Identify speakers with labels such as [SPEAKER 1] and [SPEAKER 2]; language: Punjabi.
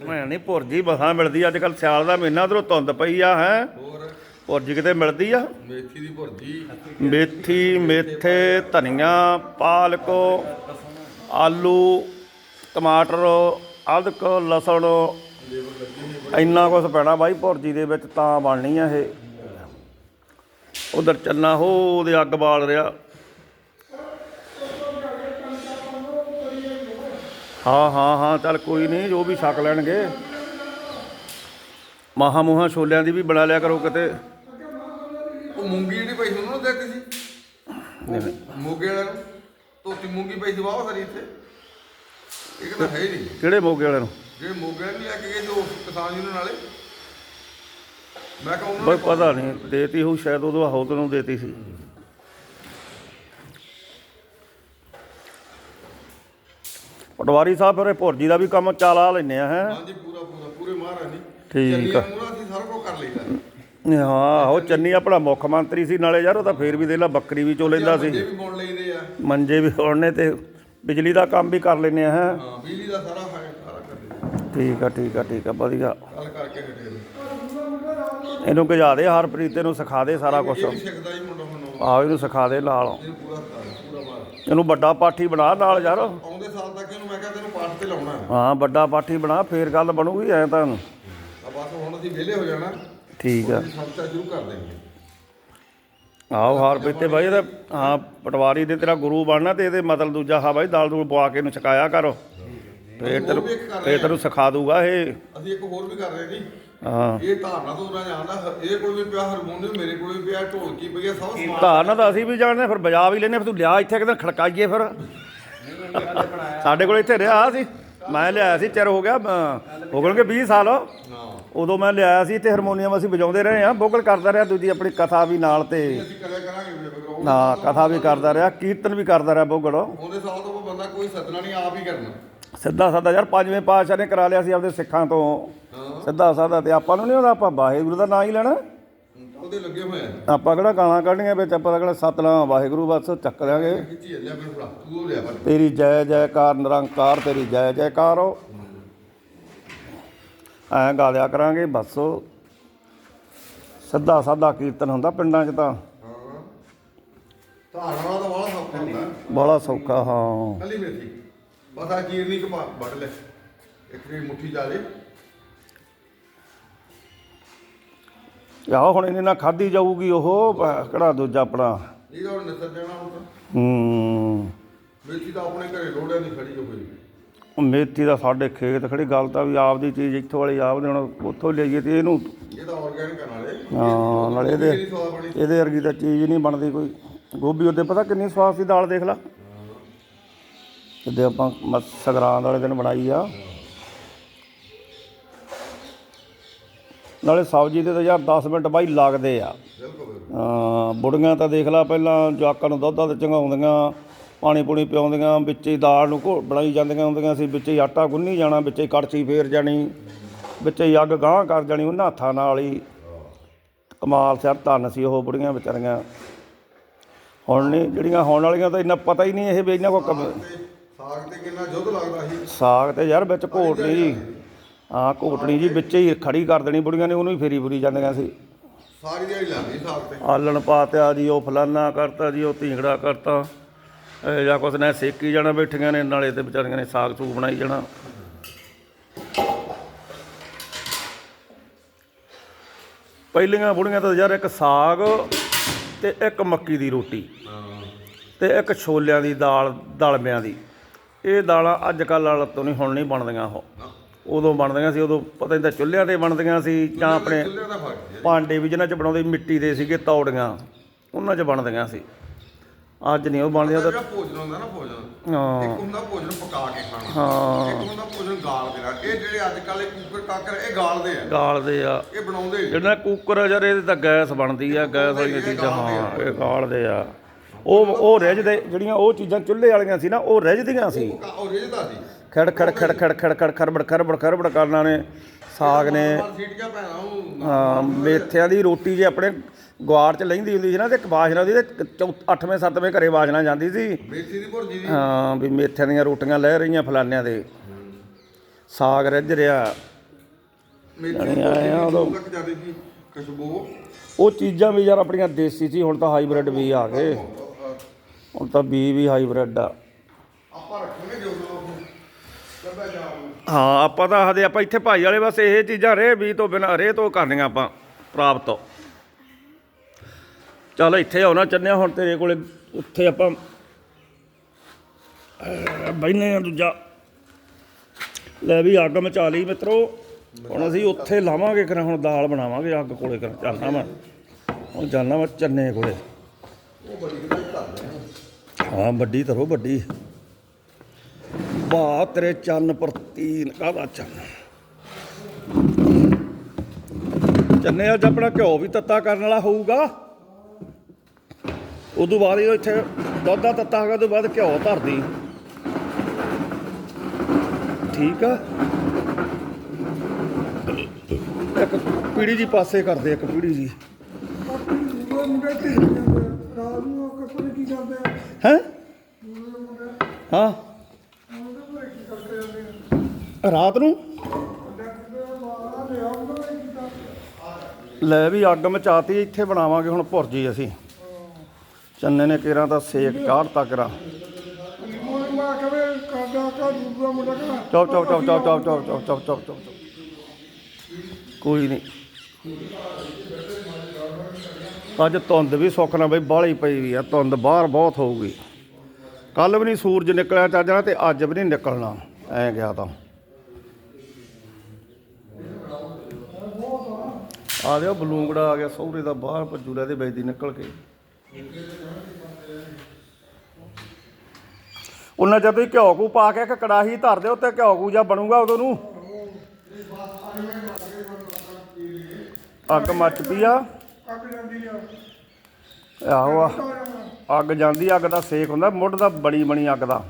[SPEAKER 1] ਮੈਂ ਨਹੀਂ ਭੁਰਜੀ ਬਸਾਂ ਮਿਲਦੀ ਅੱਜ ਕੱਲ ਸਿਆਲ ਦਾ ਮਹੀਨਾ ਉਧਰੋਂ ਧੁੰਦ ਪਈ ਆ ਹੈ।
[SPEAKER 2] ਹੋਰ?
[SPEAKER 1] ਭੁਰਜੀ ਕਿਤੇ ਮਿਲਦੀ ਆ?
[SPEAKER 2] ਮੇਥੀ ਦੀ ਭੁਰਜੀ।
[SPEAKER 1] ਮੇਥੀ ਮੇਥੇ ਧਨੀਆ ਪਾਲਕ ਆਲੂ ਟਮਾਟਰ ਅਦਰਕ ਲਸਣ ਇੰਨਾ ਕੁਝ ਪੈਣਾ ਬਾਈ ਭੁਰਜੀ ਦੇ ਵਿੱਚ ਤਾਂ ਬਣਨੀ ਆ ਇਹ। ਉਧਰ ਚੰਨਾ ਹੋ ਉਹਦੇ ਅੱਗ ਬਾਲ ਰਿਹਾ। ਹਾਂ ਹਾਂ ਹਾਂ ਚੱਲ ਕੋਈ ਨਹੀਂ ਜੋ ਵੀ ਛਕ ਲੈਣਗੇ। ਮਹਾ ਮੂਹਾ ਛੋਲਿਆਂ ਦੀ ਵੀ ਬਣਾ ਲਿਆ ਕਰੋ ਕਿਤੇ।
[SPEAKER 2] ਉਹ ਮੂੰਗੀ ਜਿਹੜੀ ਪਈ ਸੀ ਉਹਨੂੰ ਦਿੱਤੀ ਸੀ। ਮੋਗੇ ਵਾਲਿਆਂ ਨੂੰ। ਤੋਤੀ ਮੂੰਗੀ ਪਈ ਸੀ ਵਾਹ ਸਾਰੀ ਇੱਥੇ। ਇਹ ਕਹਿੰਦਾ ਹੈ ਹੀ ਨਹੀਂ।
[SPEAKER 1] ਕਿਹੜੇ ਮੋਗੇ ਵਾਲਿਆਂ ਨੂੰ?
[SPEAKER 2] ਜਿਹੜੇ ਮੋਗੇ ਵਾਲੇ ਲੈ ਕੇ ਗਏ ਜੋ ਕਿਸਾਨ ਯੂਨੀਅਨ ਵਾਲੇ ਮੈਂ ਕਹਾਂ ਉਹਨਾਂ ਨੇ
[SPEAKER 1] ਪਤਾ ਨਹੀਂ ਦੇਤੀ ਹੋ ਸ਼ਾਇਦ ਉਦੋਂ ਹੌਤ ਨੂੰ ਦੇਤੀ ਸੀ। ਪਟਵਾਰੀ ਸਾਹਿਬ ਫਿਰ ਇਹ ਭੁਰਜੀ ਦਾ ਵੀ ਕੰਮ ਚਾਲਾ ਲੈਨੇ ਆ ਹੈ?
[SPEAKER 2] ਹਾਂਜੀ ਪੂਰਾ ਪੂਰਾ ਪੂਰੇ ਮਹਾਰਾਜ ਨਹੀਂ
[SPEAKER 1] ਠੀਕ ਆ।
[SPEAKER 2] ਮੂਰਾ ਅਸੀਂ ਸਾਰਾ ਕੁਝ ਕਰ ਲਈਦਾ।
[SPEAKER 1] ਹਾਂ ਉਹ ਚੰਨੀ ਆਪਣਾ ਮੁੱਖ ਮੰਤਰੀ ਸੀ ਨਾਲੇ ਯਾਰ ਉਹ ਤਾਂ ਫੇਰ ਵੀ ਦੇ ਲਾ ਬੱਕਰੀ ਵੀ ਚੋ ਲੈਂਦਾ ਸੀ।
[SPEAKER 2] ਮੰਜੇ ਵੀ ਬੁਣ ਲਈਦੇ ਆ।
[SPEAKER 1] ਮੰਜੇ ਵੀ ਹੋਣੇ ਤੇ ਬਿਜਲੀ ਦਾ ਕੰਮ ਵੀ ਕਰ ਲੈਨੇ ਆ ਹੈ?
[SPEAKER 2] ਹਾਂ ਬਿਜਲੀ ਦਾ ਸਾਰਾ ਹੈ ਸਾਰਾ ਕਰ ਲਈਦਾ।
[SPEAKER 1] ਠੀਕ ਆ ਠੀਕ ਆ ਠੀਕ ਆ ਵਧੀਆ।
[SPEAKER 2] ਗੱਲ ਕਰਕੇ ਹਟੇ ਨੇ।
[SPEAKER 1] ਇਹਨੂੰ ਗਜਾ ਦੇ ਹਰਪ੍ਰੀਤ ਨੂੰ ਸਿਖਾ ਦੇ ਸਾਰਾ ਕੁਝ
[SPEAKER 2] ਇਹ ਵੀ ਸਿੱਖਦਾ ਹੀ ਮੁੰਡਾ ਮੈਨੂੰ।
[SPEAKER 1] ਆਹ ਇਹਨੂੰ ਸਿਖਾ ਦੇ ਨਾਲ।
[SPEAKER 2] ਇਹਨੂੰ
[SPEAKER 1] ਵੱਡਾ ਪਾਠੀ ਬਣਾ ਨਾਲ ਯਾਰ।
[SPEAKER 2] ਆਉਂਦੇ ਸਾਲ ਤੱਕ ਇਹਨੂੰ ਮੈਂ ਕਿਹਾ ਤੈਨੂੰ ਪਾਠ ਤੇ ਲਾਉਣਾ। ਹੈ
[SPEAKER 1] ਹਾਂ ਵੱਡਾ ਪਾਠੀ ਬਣਾ ਫੇਰ ਗੱਲ ਬਣੂਗੀ ਐ ਤਾਂ।
[SPEAKER 2] ਆ ਬਸ ਹੁਣ ਅਸੀਂ ਵਿਹਲੇ ਹੋ ਜਾਣਾ।
[SPEAKER 1] ਠੀਕ ਆ।
[SPEAKER 2] ਸੰਸਥਾ ਸ਼ੁਰੂ ਕਰ ਦੇਣੀ
[SPEAKER 1] ਆਓ ਹਾਰ ਪੀਤੇ ਬਾਈ ਇਹਦਾ ਹਾਂ ਪਟਵਾਰੀ ਦੇ ਤੇਰਾ ਗੁਰੂ ਬਣਨਾ ਤੇ ਇਹਦੇ ਮਤਲਬ ਦੂਜਾ ਹਾਂ ਬਾਈ ਦਾਲ ਦੂਲ ਪਵਾ ਕੇ ਇਹਨੂੰ ਛਕਾਇਆ ਕਰ। ਫੇਰ ਤੈਨੂੰ ਫੇਰ ਤੈਨੂੰ ਸਿਖਾ ਦੂਗਾ ਇਹ।
[SPEAKER 2] ਅਸੀਂ ਇੱਕ ਹੋਰ ਵੀ ਕਰ ਰਹੇ ਜੀ।
[SPEAKER 1] ਹਾਂ।
[SPEAKER 2] ਇਹ ਧਾਰਨਾ ਤੋਂ ਉਹਨਾਂ ਜਾਣਦਾ ਇਹ ਕੋਲ ਵੀ ਪਿਆ ਹਾਰਮੋਨੀਅਮ ਮੇਰੇ ਕੋਲ ਵੀ ਪਿਆ ਢੋਲਕੀ ਪਈ ਆ ਸਭ ਸਮਾਨ।
[SPEAKER 1] ਧਾਰਨਾ ਤਾਂ ਅਸੀਂ ਵੀ ਜਾਣਦੇ ਹਾਂ, ਫਿਰ ਬਜਾ ਵੀ ਲੈਨੇ ਫਿਰ ਤੂੰ ਲਿਆ ਇੱਥੇ ਕਿਤੇ ਖੜਕਾਈਏ ਫਿਰ। ਸਾਡੇ ਕੋਲ ਇੱਥੇ ਰਿਹਾ ਸੀ। ਮੈਂ ਲਿਆਇਆ ਸੀ ਚਿਰ ਹੋ ਗਿਆ ਅਹ, ਹੋ ਗਏ 20 ਸਾਲ।
[SPEAKER 2] ਹਾਂ
[SPEAKER 1] ਉਦੋਂ ਮੈਂ ਲਿਆਇਆ ਸੀ ਤੇ ਹਾਰਮੋਨੀਅਮ ਅਸੀਂ ਵਜਾਉਂਦੇ ਰਹੇ ਆ ਬੋਗਲ ਕਰਦਾ ਰਿਹਾ ਦੂਜੀ ਆਪਣੀ ਕਥਾ ਵੀ ਨਾਲ ਤੇ
[SPEAKER 2] ਅਸੀਂ ਕਰਿਆ ਕਰਾਂਗੇ ਵੀ ਫਿਰ
[SPEAKER 1] ਨਾ ਕਥਾ ਵੀ ਕਰਦਾ ਰਿਹਾ ਕੀਰਤਨ ਵੀ ਕਰਦਾ ਰਿਹਾ ਬੋਗਲ।
[SPEAKER 2] ਉਹਦੇ ਸਾਲ ਤੋਂ ਬੰਦਾ ਕੋਈ ਸੱਦਣਾ ਨਹੀਂ ਆਪ ਹੀ ਕਰਨਾ।
[SPEAKER 1] ਸਿੱਧਾ ਸਾਦਾ ਯਾਰ ਪੰਜਵੇਂ ਪਾਤਸ਼ਾਹ ਨੇ ਕਰਾ ਲਿਆ ਸੀ ਆਪਦੇ ਸਿੱਖਾਂ ਤੋਂ।
[SPEAKER 2] ਹਾਂ।
[SPEAKER 1] ਸਿੱਧਾ ਸਾਦਾ ਤੇ ਆਪਾਂ ਨੂੰ ਨਹੀਂ ਉਹਦਾ ਆਪਾਂ ਵਾਹਿਗੁਰੂ ਦਾ ਨਾਂ ਹੀ ਲੈਣਾ।
[SPEAKER 2] ਉਹਦੇ ਲੱਗੇ ਹੋਏ ਆ।
[SPEAKER 1] ਆਪਾਂ ਕਿਹੜਾ ਗਾਲਾਂ ਕੱਢਣੀਆਂ ਵਿੱਚ ਆਪਾਂ ਤਾਂ ਕਿਹੜਾ ਸਤਨਾਮ ਵਾਹਿਗੁਰੂ ਬਸ ਚੱਕ ਲਿਆਂਗੇ
[SPEAKER 2] ਖਿੱਚੀ ਲਿਆ ਮੇਰੇ ਭਰਾ ਤੂੰ ਉਹ ਲਿਆ ਪਰ
[SPEAKER 1] ਤੇਰੀ ਜੈ ਜੈਕਾਰ ਨਿਰੰਕਾਰ ਤੇਰੀ ਜੈ ਜੈਕਾਰ ਹੋ। ਐਂ ਗਾ ਲਿਆ ਕਰਾਂਗੇ ਬਸ। ਸਿੱਧਾ ਸਾਦਾ ਕੀਰਤਨ ਹੁੰਦਾ ਪਿੰਡਾਂ 'ਚ ਤਾਂ।
[SPEAKER 2] ਹਾਂ। ਧਾਰਨਾ ਦਾ ਵਾਲਾ ਸੌਖਾ ਹੁੰਦਾ।
[SPEAKER 1] ਬੜਾ ਸੌਖਾ ਹਾਂ।
[SPEAKER 2] ਕੱਲੀ ਮੇਥੀ। ਬਸ ਆ ਚੀਰਨੀ ਕ ਵੱਢ ਲੈ। ਇੱਕ ਵੀ ਮੁੱਠੀ ਜਾ ਜੇ।
[SPEAKER 1] ਆਹ ਹੁਣ ਇਹਨੇ ਨਾਲ ਖਾਦੀ ਜਾਊਗੀ ਉਹ ਅਹ ਕਿਹੜਾ ਦੂਜਾ ਆਪਣਾ?
[SPEAKER 2] ਨਹੀਂ ਤਾਂ ਹੁਣ ਨਿਸਰ ਜਾਣਾ ਹੁਣ ਤਾਂ।
[SPEAKER 1] ਹੂੰ।
[SPEAKER 2] ਮੇਥੀ ਤਾਂ ਆਪਣੇ ਘਰੇ ਲੋੜਿਆ ਨਹੀਂ ਖੜੀ ਜੋ ਕੋਈ
[SPEAKER 1] ਉਹ ਮੇਥੀ ਦਾ ਸਾਡੇ ਖੇਤ ਖੜੀ ਗੱਲ ਤਾਂ ਵੀ ਆਪਦੀ ਚੀਜ਼ ਇੱਥੋਂ ਵਾਲੀ ਆਪਦੇ ਹੁਣ ਉੱਥੋਂ ਲਿਆਈਏ ਤੇ ਇਹਨੂੰ।
[SPEAKER 2] ਇਹ ਤਾਂ ਆਰਗੈਨਿਕ ਨਾਲੇ।
[SPEAKER 1] ਹਾਂ ਨਾਲੇ ਇਹਦੇ
[SPEAKER 2] ਸਵਾਦ ਬਣੀ।
[SPEAKER 1] ਇਹਦੇ ਵਰਗੀ ਤਾਂ ਚੀਜ਼ ਨਹੀਂ ਬਣਦੀ ਕੋਈ। ਗੋਭੀ ਉਹਦੇ ਪਤਾ ਕਿੰਨੀ ਸਵਾਦ ਸੀ ਦਾਲ ਦੇਖ ਲਾ। ਜਿੱਦੇ ਆਪਾਂ ਮ- ਸੰਗਰਾਂਦ ਵਾਲੇ ਦਿਨ ਬਣਾਈ ਆ। ਨਾਲੇ ਸਬਜ਼ੀ ਦੇ ਤਾਂ ਯਾਰ 10 ਮਿੰਟ ਬਾਈ ਲੱਗਦੇ ਆ। ਬੁੜੀਆਂ ਤਾਂ ਦੇਖ ਲਾ ਪਹਿਲਾਂ ਜਵਾਕਾਂ ਨੂੰ ਦੁੱਧ ਦੱਧ ਚੰਗਾਉਂਦੀਆਂ ਪਾਣੀ ਪੂਣੀ ਪਿਆਉਂਦੀਆਂ ਵਿੱਚ ਹੀ ਦਾਲ ਨੂੰ ਘੋ ਬਣਾਈ ਜਾਂਦੀਆਂ ਹੁੰਦੀਆਂ ਸੀ ਵਿੱਚ ਹੀ ਆਟਾ ਗੁੰਨੀ ਜਾਣਾ ਵਿੱਚ ਹੀ ਕੜਛੀ ਫੇਰ ਜਾਣੀ ਵਿੱਚ ਹੀ ਅੱਗ ਗਾਂਹ ਕਰ ਜਾਣੀ ਉਹਨਾਂ ਹੱਥਾਂ ਨਾਲ ਹੀ। ਕਮਾਲ ਸਿਰ ਧੰਨ ਸੀ ਉਹ ਬੁੜੀਆਂ ਵਿਚਾਰੀਆਂ। ਹੁਣ ਨਹੀਂ ਜਿਹੜੀਆਂ ਹੁਣ ਵਾਲੀਆਂ ਤਾਂ ਇੰਨਾ ਪਤਾ ਹੀ ਨਹੀਂ ਇਹ ਵੀ ਇਹਨਾਂ ਕੋ
[SPEAKER 2] ਸਾਗ ਤੇ ਕਿੰਨਾ ਜੁੱਧ ਲੱਗਦਾ ਸੀ।
[SPEAKER 1] ਸਾਗ ਤੇ ਯਾਰ ਵਿੱਚ ਘੋਟਣੀ ਜੀ ਹਾਂ ਘੋਟਣੀ ਜੀ ਵਿੱਚ ਹੀ ਖੜੀ ਕਰ ਦੇਣੀ ਬੁੜੀਆਂ ਨੇ ਉਹਨੂੰ ਹੀ ਫੇਰੀ ਫੁਰੀ ਜਾਂਦੀਆਂ ਸੀ।
[SPEAKER 2] ਸਾਰੀ ਦਿਹਾੜੀ ਲਾਉਂਦੀ ਸਾਗ ਤੇ।
[SPEAKER 1] ਆਲਣ ਪਾਤਿਆ ਜੀ ਉਹ ਫਲਾਨਾ ਕਰਤਾ ਜੀ ਉਹ ਢੀਂਗੜਾ ਕਰਤਾ। ਇਹ ਜਾਂ ਕੁਛ ਨੇ ਸੇਕੀ ਜਾਣਾ ਬੈਠੀਆਂ ਨੇ ਨਾਲੇ ਤੇ ਵਿਚਾਰੀਆਂ ਨੇ ਸਾਗ ਸੂਗ ਬਣਾਈ ਜਾਣਾ। ਪਹਿਲੀਆਂ ਬੁੜੀਆਂ ਤਾਂ ਯਾਰ ਇੱਕ ਸਾਗ ਤੇ ਇੱਕ ਮੱਕੀ ਦੀ ਰੋਟੀ ਤੇ ਇੱਕ ਛੋਲਿਆਂ ਦੀ ਦਾਲ ਦਲਮਿਆਂ ਦੀ। ਇਹ ਦਾਲਾਂ ਅੱਜ ਕੱਲ੍ਹ ਵਾਲਾ ਤੋਂ ਨਹੀਂ ਹੁਣ ਨਹੀਂ ਬਣਦੀਆਂ ਉਹ। ਉਦੋਂ ਬਣਦੀਆਂ ਸੀ ਉਦੋਂ ਪਤਾ ਨਹੀਂ ਤਾਂ ਚੁੱਲ੍ਹਿਆਂ ਤੇ ਬਣਦੀਆਂ ਸੀ ਜਾਂ ਆਪਣੇ
[SPEAKER 2] ਚੁੱਲ੍ਹੇ ਦਾ ਫ਼ਰਕ ਹੈ।
[SPEAKER 1] ਭਾਂਡੇ ਵੀ ਜਿਹਨਾਂ 'ਚ ਬਣਾਉਂਦੇ ਮਿੱਟੀ ਦੇ ਸੀਗੇ ਤੌੜੀਆਂ ਉਹਨਾਂ 'ਚ ਬਣਦੀਆਂ ਸੀ। ਅੱਜ ਨਹੀਂ ਉਹ ਬਣਦੀਆਂ ਤਾਂ
[SPEAKER 2] ਜਿਹੜਾ ਭੋਜਨ ਹੁੰਦਾ ਨਾ ਭੋਜਨ
[SPEAKER 1] ਹਾਂ।
[SPEAKER 2] ਇੱਕ ਹੁੰਦਾ ਭੋਜਨ ਪਕਾ ਕੇ ਖਾਣਾ
[SPEAKER 1] ਹਾਂ।
[SPEAKER 2] ਇੱਕ ਹੁੰਦਾ ਭੋਜਨ ਗਾਲ ਦੇਣਾ ਇਹ ਜਿਹੜੇ ਅੱਜ ਕੱਲ੍ਹ ਇਹ ਕੁੱਕਰ ਕਾਕਰ ਇਹ ਗਾਲਦੇ ਆ।
[SPEAKER 1] ਗਾਲਦੇ ਆ।
[SPEAKER 2] ਇਹ ਬਣਾਉਂਦੇ।
[SPEAKER 1] ਜਿਹੜਾ ਕੁੱਕਰ ਆ ਯਾਰ ਇਹਦੇ ਤਾਂ ਗੈਸ ਬਣਦੀ ਆ ਗੈਸ ਵਾਲੀਆਂ ਚੀਜ਼ਾਂ ਹਾਂ ਇਹ ਗਾਲਦੇ ਆ। ਉਹ ਉਹ ਰਿੱਝਦੇ ਜਿਹੜੀਆਂ ਉਹ ਚੀਜ਼ਾਂ ਚੁੱਲ੍ਹੇ ਵਾਲੀਆਂ ਸੀ ਨਾ ਉਹ ਰਿੱਝਦੀਆਂ ਸੀ।
[SPEAKER 2] ਉਹ ਰਿਜਦਾ ਸੀ।
[SPEAKER 1] ਖੜ ਖੜ ਖੜ ਖੜ ਖੜ ਖੜ ਖਰਬੜ ਖਰਬੜ ਖਰਬੜ ਕਰਨਾ ਨੇ। ਸਾਗ ਨੇ। ਹਾਂ ਮੇਥਿਆਂ ਦੀ ਰੋਟੀ ਜੇ ਆਪਣੇ ਗਵਾਰ ਚ ਲੈਂਦੀ ਹੁੰਦੀ ਸੀ ਨਾ ਤੇ ਇੱਕ ਬਾਜਣਾ ਦੀ ਤੇ 8ਵੇਂ 7ਵੇਂ ਘਰੇ ਬਾਜਣਾ ਜਾਂਦੀ ਸੀ।
[SPEAKER 2] ਮੇਥੀ ਦੀ ਭੁਰਜੀ ਦੀ।
[SPEAKER 1] ਹਾਂ ਵੀ ਮੇਥਿਆਂ ਦੀਆਂ ਰੋਟੀਆਂ ਲੈ ਰਹੀਆਂ ਫਲਾਨਿਆਂ ਦੇ। ਸਾਗ ਰਿੱਝ ਰਿਹਾ।
[SPEAKER 2] ਮੇਰੀ
[SPEAKER 1] ਜਾਣੀ ਆਏ ਆ ਉਦੋਂ।
[SPEAKER 2] ਖੁਸ਼ਬੂ।
[SPEAKER 1] ਉਹ ਚੀਜ਼ਾਂ ਵੀ ਯਾਰ ਆਪਣੀਆਂ ਦੇਸੀ ਸੀ ਹੁਣ ਤਾਂ ਹਾਈਬ੍ਰਿਡ ਵੀ ਆ ਗਏ। ਹੁਣ ਤਾਂ ਬੀ ਵੀ ਹਾਈਬ੍ਰਿਡ ਆ।
[SPEAKER 2] ਆਪਾਂ ਲੱਭਾ ਜਾ
[SPEAKER 1] ਹਾਂ, ਆਪਾਂ ਤਾਂ ਆਖਦੇ ਆਪਾਂ ਇੱਥੇ ਭਾਈ ਵਾਲੇ ਬਸ ਇਹ ਚੀਜ਼ਾਂ ਰੇ ਵੀ ਤੋਂ ਬਿਨਾਂ ਰੇ ਤੋਂ ਕਰਨੀਆਂ ਆਪਾਂ, ਪ੍ਰਾਪਤ। ਚੱਲ ਇੱਥੇ ਆਉਣਾ ਚੰਨਿਆ ਹੁਣ ਤੇਰੇ ਕੋਲੇ, ਉੱਥੇ ਆਪਾਂ ਬੈਨੇ ਆ ਦੂਜਾ। ਲੈ ਵੀ ਅੱਗ ਮਚਾ ਲਈ ਮਿੱਤਰੋ। ਹੁਣ ਅਸੀਂ ਉੱਥੇ ਲਾਵਾਂਗੇ ਕਰ ਹੁਣ ਦਾਲ ਬਣਾਵਾਂਗੇ ਅੱਗ ਕੋਲੇ ਕਰ ਜਾਣਾ ਮੈਂ ਹੁਣ ਜਾਣਾ ਮੈਂ ਚੰਨੇ ਕੋਲੇ। ਹਾਂ, ਵੱਡੀ ਧਰੋ ਵੱਡੀ। ਬਾ ਤੇਰੇ ਚੰਨ ਪ੍ਰਤੀਨ ਕਾਹਦਾ ਚੰਨ? ਚੰਨੇ ਅੱਜ ਆਪਣਾ ਘਿਓ ਵੀ ਤੱਤਾ ਕਰਨ ਵਾਲਾ ਹੋਊਗਾ। ਉਦੋਂ ਬਾਅਦ ਇਹ ਇੱਥੇ ਦੁੱਧ ਦਾ ਤੱਤਾ ਹੋਗਾ ਉਦੋਂ ਬਾਅਦ ਘਿਓ ਧਰਦੀ। ਠੀਕ ਆ? ਇੱਕ ਪੀੜੀ ਜੀ ਪਾਸੇ ਕਰਦੇ ਇੱਕ ਪੀੜੀ ਜੀ। ਹੈ? ਹਾਂ
[SPEAKER 3] ਉਹਦੇ ਕੋਲ ਕੀ ਕਰਦੇ ਜਾਂਦੇ ਆ
[SPEAKER 1] ਰਾਤ ਨੂੰ ਲੈ ਵੀ ਅੱਗ ਮਚਾਤੀ ਇੱਥੇ ਬਣਾਵਾਂਗੇ ਹੁਣ ਭੁਰਜੀ ਅਸੀਂ ਚੰਨੇ ਨੇ ਕਿਰਾਂ ਦਾ ਸੇਕ ਕਾੜਤਾ ਕਰਾਂ
[SPEAKER 3] ਮੋਰ ਮਾ ਕਵੇ ਕਾਦਾ ਕਾ ਦੂਜਾ ਮੁੰਡਾ
[SPEAKER 1] ਚੌਪ ਚੌਪ ਚੌਪ ਚੌਪ ਚੌਪ ਚੌਪ ਚੌਪ ਚੌਪ ਚੌਪ ਚੌਪ ਕੋਈ ਨਹੀਂ ਅੱਜ ਧੁੰਦ ਵੀ ਸੁੱਖ ਨਾ ਬਈ ਬਾਹਲੀ ਪਈ ਵੀ ਆ ਧੁੰਦ ਬਾਹਰ ਬਹੁਤ ਹੋਊਗੀ ਕੱਲ ਵੀ ਨਹੀਂ ਸੂਰਜ ਨਿਕਲਿਆ ਚੱਜ ਨਾਲ ਤੇ ਅੱਜ ਵੀ ਨਹੀਂ ਨਿਕਲਣਾ। ਐ ਗਿਆ ਤਾਂ। ਆ ਗਿਆ ਬਲੂੰਗੜਾ ਆ ਗਿਆ ਸਹੁਰੇ ਦਾ ਬਾਹਰ ਭੱਜੂ ਦੇ ਵਿੱਚ ਦੀ ਨਿਕਲ ਕੇ। ਉਹਨਾਂ ਜਦੋਂ ਤੁਸੀਂ ਘਿਓ ਕੂ ਪਾ ਕੇ ਇੱਕ ਕੜਾਹੀ ਧਰ ਦਿਓ ਤੇ ਘਿਓ ਕੂ ਜਾਂ ਬਣੂਗਾ ਉਦੋਂ ਨੂੰ। ਅੱਗ ਮੱਚ ਪਈ
[SPEAKER 3] ਆ।
[SPEAKER 1] ਆਹੋ ਆ। ਅੱਗ ਜਾਂਦੀ ਅੱਗ ਦਾ ਸੇਕ ਹੁੰਦਾ ਮੁੱਢ ਦਾ ਬਣੀ ਬਣੀ ਅੱਗ ਦਾ।